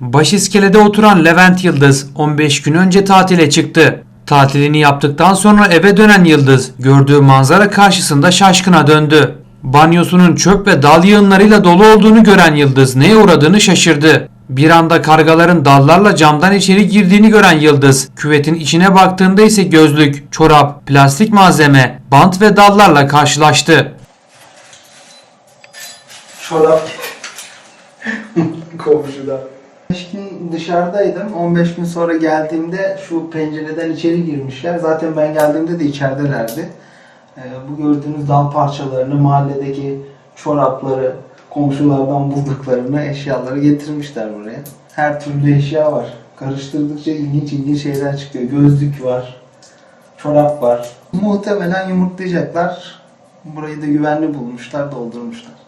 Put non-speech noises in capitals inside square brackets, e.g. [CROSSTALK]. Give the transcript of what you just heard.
Başiskelede oturan Levent Yıldız 15 gün önce tatile çıktı. Tatilini yaptıktan sonra eve dönen Yıldız gördüğü manzara karşısında şaşkına döndü. Banyosunun çöp ve dal yığınlarıyla dolu olduğunu gören Yıldız neye uğradığını şaşırdı. Bir anda kargaların dallarla camdan içeri girdiğini gören Yıldız, küvetin içine baktığında ise gözlük, çorap, plastik malzeme, bant ve dallarla karşılaştı. Çorap [LAUGHS] komşuda. 15 gün dışarıdaydım. 15 gün sonra geldiğimde şu pencereden içeri girmişler. Zaten ben geldiğimde de içeridelerdi. Ee, bu gördüğünüz dal parçalarını, mahalledeki çorapları, komşulardan bulduklarını, eşyaları getirmişler buraya. Her türlü eşya var. Karıştırdıkça ilginç ilginç şeyler çıkıyor. Gözlük var, çorap var. Muhtemelen yumurtlayacaklar. Burayı da güvenli bulmuşlar, doldurmuşlar.